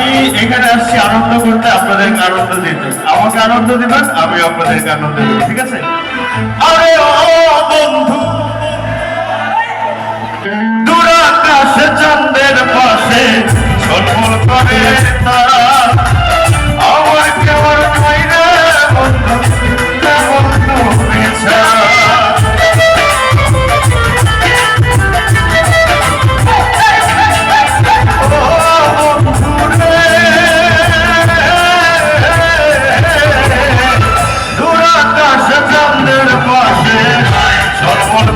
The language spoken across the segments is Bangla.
আমি এখানে আসছি আনন্দ করতে, আপনাদেরকে আনন্দ দিতে। আমাকে আনন্দ দিবেন, আমি আপনাদেরকে আনন্দ দেবো, ঠিক আছে? আরে ও, বন্ধু! দূর আকাশে চাঁদের পাশে, ঝলমল করে তারা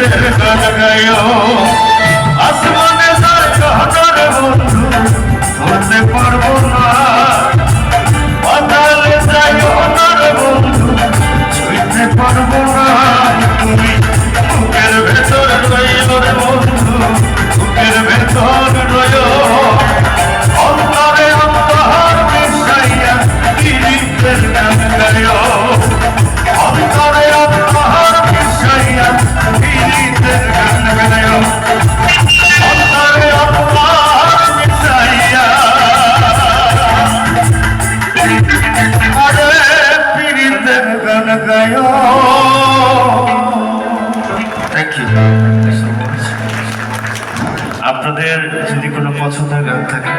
ইরিতের গান গাইও আসমানে তার গহনার বন্ধু ধরতে পারবো না পাতালে যাইও না রে বন্ধু ছুঁইতে পারবো না আপনাদের যদি কোনো পছন্দের গান থাকে